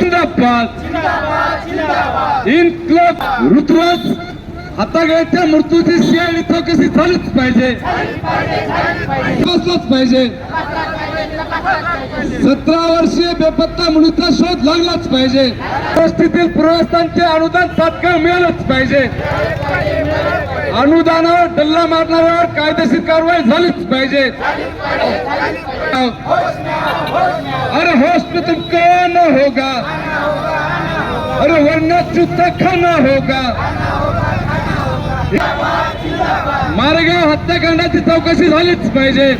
जिंदाबाद. इन्क्लब ऋतुराज हातागायच्या मृत्यूची सीआयडी चौकशी झालीच पाहिजे? बसलाच पाहिजे सतरा वर्षीय बेपत्ता मुलीचा शोध लागलाच पाहिजे. परिस्थितीतील पूर्वस्थांचे अनुदान तात्काळ मिळालंच पाहिजे. अनुदानावर डल्ला मारणाऱ्यावर कायदेशीर कारवाई झालीच पाहिजे. अरे होश में तुमको न होगा. अरे वरना चुत्ता खाना होगा. मारेगाव हत्याकांडाची चौकशी झालीच पाहिजे.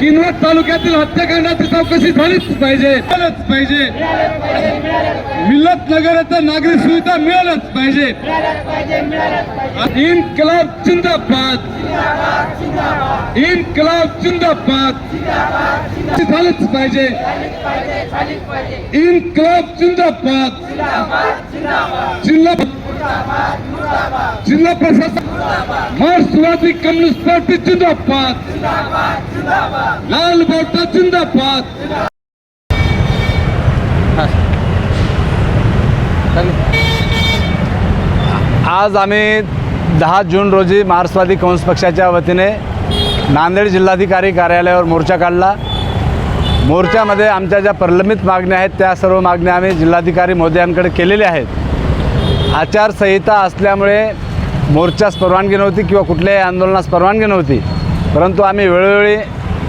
किनवट तालुक्यातील हत्याकांडाची चौकशी झालीच पाहिजे. झालंच पाहिजे. मिल्लत नगर येथे नागरी सुविधा मिळालंच पाहिजे. इनकलाब जिंदाबाद. इनकलाब जिंदाबाद. झालंच पाहिजे. इनकलाब जिंदाबाद. जिल्हा जिल्हा प्रशासन. मार्क्सवादी कम्युनिस्ट पार्टी जिंदाबाद. लाल बोटा जिंदाबाद. आज आम्ही दहा जून रोजी मार्क्सवादी कौन्स पक्षाच्या वतीने नांदेड जिल्हाधिकारी कार्यालयावर मोर्चा काढला. मोर्चामध्ये आमच्या ज्या प्रलंबित मागण्या आहेत त्या सर्व मागण्या आम्ही जिल्हाधिकारी मोदयांकडे केलेल्या आहेत. आचारसंहिता असल्यामुळे मोर्चास परवानगी नव्हती किंवा कुठल्याही आंदोलनास परवानगी नव्हती. परंतु आम्ही वेळोवेळी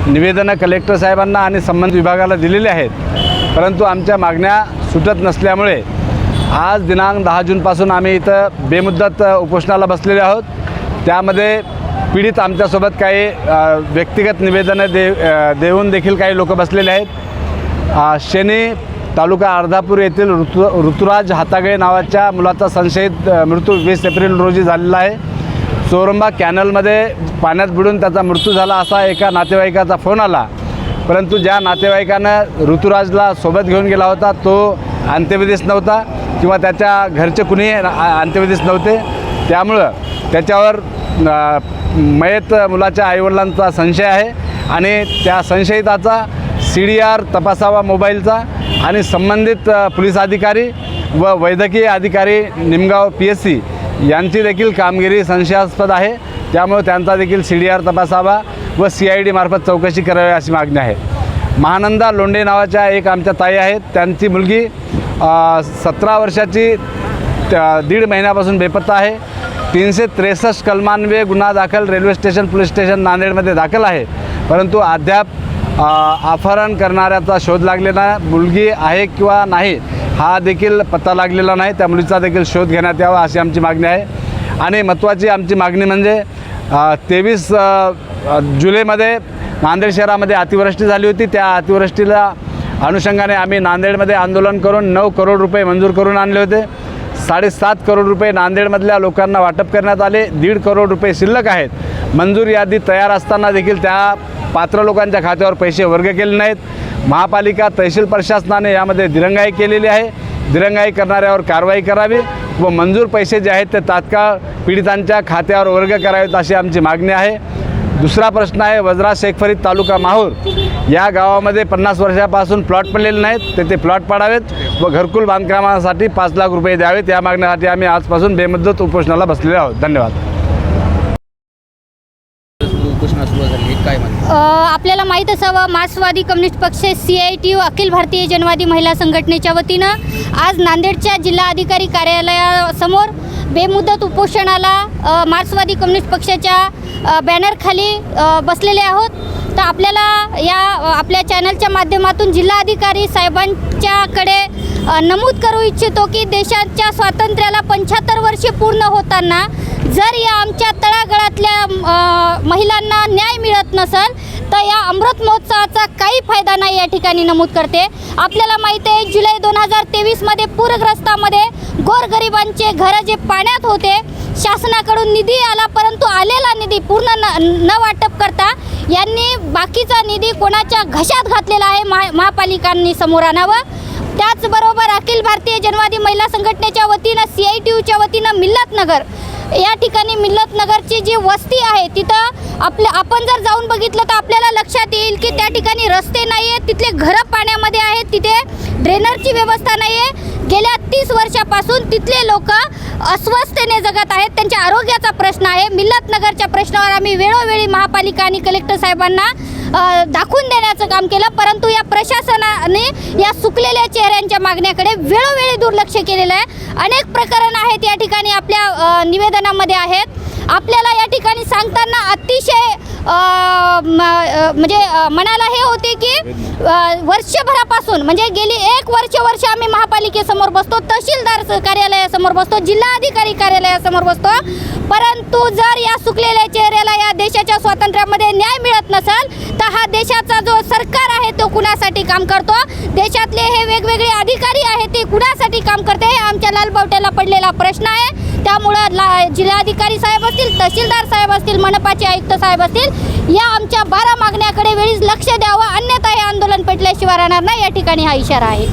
निवेदनं कलेक्टर साहेबांना आणि संबंधित विभागाला दिलेली आहेत. परंतु आमच्या मागण्या सुटत नसल्यामुळे आज दिनांक दहा जूनपासून आम्ही इथं बेमुद्दत उपोषणाला बसलेले आहोत. त्यामध्ये पीडित आमच्यासोबत काही व्यक्तिगत निवेदनं दे देऊन देखील काही लोक बसलेले आहेत. शनी तालुका अर्धापूर येथील ऋतु ऋतुराज हातागळे नावाच्या मुलाचा संशयित मृत्यू वीस एप्रिल रोजी झालेला आहे. चोरंबा कॅनलमध्ये पाण्यात बुडून त्याचा मृत्यू झाला असा एका नातेवाईकाचा फोन आला. परंतु ज्या नातेवाईकानं ऋतुराजला सोबत घेऊन गेला होता तो अंत्यविधीस नव्हता. किंवा त्याच्या घरचे कुणीही अंत्यविधीस नव्हते. त्यामुळं त्याच्यावर मयत मुलाच्या आईवडिलांचा संशय आहे आणि त्या संशयिताचा सी डी आर तपासावा मोबाईलचा आणि संबंधित पोलीस अधिकारी व वैद्यकीय अधिकारी निमगाव पी एस सी यांची देखील कामगिरी संशयास्पद आहे. त्यामुळे त्यांचा देखील सी डी आर तपासावा व सी आय डी मार्फत चौकशी करावी अशी मागणी आहे. महानंदा लोंढे नावाच्या एक आमच्या ताई आहेत. त्यांची मुलगी सतरा वर्षाची त्या- दीड महिन्यापासून बेपत्ता आहे. तीनशे त्रेसष्ट कलमान्वये गुन्हा दाखल रेल्वे स्टेशन पोलीस स्टेशन नांदेडमध्ये दाखल आहे. परंतु अद्याप अपहरण करणाऱ्याचा शोध लागलेला मुलगी आहे किंवा नाही हा देखील पत्ता लागलेला नाही. त्या मुलीचा देखील शोध घेण्यात यावा अशी आमची मागणी आहे. आणि महत्त्वाची आमची मागणी म्हणजे तेवीस जुलैमध्ये नांदेड शहरामध्ये अतिवृष्टी झाली होती. त्या अतिवृष्टीला अनुषंगाने आम्ही नांदेडमध्ये आंदोलन करून नऊ करोड रुपये मंजूर करून आणले होते. साडेसात करोड रुपये नांदेडमधल्या लोकांना वाटप करण्यात आले. दीड करोड रुपये शिल्लक आहेत. मंजूर यादी तयार असताना देखील त्या पात्र लोकांच्या खात्यावर पैसे वर्ग केले नाहीत. महापालिका तहसील प्रशासनाने यामध्ये दिरंगाई केलेली आहे. दिरंगाई करणाऱ्यावर कारवाई करावी व मंजूर पैसे जे आहेत ते तात्काळ पीडितांच्या खात्यावर वर्ग करावेत अशी आमची मागणी आहे. दुसरा प्रश्न आहे वज्रा शेखफरीद तालुका माहूर. या गावामध्ये पन्नास वर्षापासून प्लॉट पडलेले नाहीत. तेथे प्लॉट पाडावेत व घरकुल बांधकामासाठी पाच लाख रुपये द्यावेत. या मागण्यासाठी आम्ही आजपासून बेमुद्दत उपोषणाला बसलेले आहोत. धन्यवाद. आपल्याला माहीत असावं मार्क्सवादी कम्युनिस्ट पक्ष C I T U Akhil Bharatiya Janwadi Mahila संघटनेच्या वतीनं आज नांदेडच्या जिल्हाधिकारी कार्यालयासमोर बेमुदत उपोषणाला मार्क्सवादी कम्युनिस्ट पक्षाच्या बॅनरखाली बसलेले आहोत. तर आपल्याला या आपल्या चॅनलच्या माध्यमातून जिल्हाधिकारी साहेबांच्याकडे नमूद करू इच्छितो की देशाच्या स्वातंत्र्याला पंच्याहत्तर वर्षे पूर्ण होताना जर या आमच्या तळागळातल्या महिलांना न्याय मिळत नसेल तर या अमृत महोत्सवाचा काही फायदा नाही या ठिकाणी नमूद करते. आपल्याला माहीत आहे जुलै दोन हजार तेवीसमध्ये पूरग्रस्तामध्ये गोरगरिबांचे घरं जे पाण्यात होते शासनाकडून निधी आला परंतु आलेला निधी पूर्ण न न वाटप करता यांनी बाकीचा निधी कोणाच्या घशात घातलेला आहे महा महापालिकांनी समोर आणावं. त्याचबरोबर अखिल भारतीय जनवादी महिला संघटनेच्या वतीनं सी आय टी यूच्या वतीनं मिल्लतनगर या ठिकाणी मिल्लतनगरची जी वस्ती आहे तिथं आपलं आपण जर जाऊन बघितलं तर आपल्याला लक्षात येईल की त्या ठिकाणी रस्ते नाही आहेत तिथले घरं पाण्यामध्ये आहेत तिथे ड्रेनरची व्यवस्था नाही आहे गेल्या तीस वर्षापासून तिथले लोक अस्वस्थतेने जगत आहेत त्यांच्या आरोग्याचा प्रश्न आहे. मिल्लतनगरच्या प्रश्नावर आम्ही वेळोवेळी महापालिका आणि कलेक्टर साहेबांना दाखवून देण्याचं काम केलं. परंतु या प्रशासनाने या सुकलेल्या चेहऱ्यांच्या मागण्याकडे वेळोवेळी दुर्लक्ष केलेलं आहे. अनेक प्रकरण आहेत या ठिकाणी आपल्या निवेदनामध्ये आहेत. आपल्याला या ठिकाणी सांगताना अतिशय म्हणजे मनाला हे होते की वर्षभरापासून म्हणजे गेली एक वर्ष वर्ष आम्ही महापालिकेसमोर बसतो तहसीलदार कार्यालयासमोर बसतो जिल्हाधिकारी कार्यालयासमोर बसतो. परंतु जर या सुकलेल्या चेहऱ्याला या देशाच्या स्वातंत्र्यामध्ये न्याय मिळत नसेल तर हा देशाचा जो सरकार आहे तो कुणासाठी काम करतो? देशातले हे वेगवेगळे अधिकारी आहेत ते कुणासाठी काम करते? हे आमच्या लालबावट्याला पडलेला प्रश्न आहे. त्यामुळं ला जिल्हाधिकारी साहेब असतील तहसीलदार साहेब असतील मनपाचे आयुक्त साहेब असतील या आमच्या बारा मागण्याकडे वेळीच लक्ष द्यावं. अन्यथा हे आंदोलन पेटल्याशिवाय राहणार नाही. या ठिकाणी हा इशारा आहे.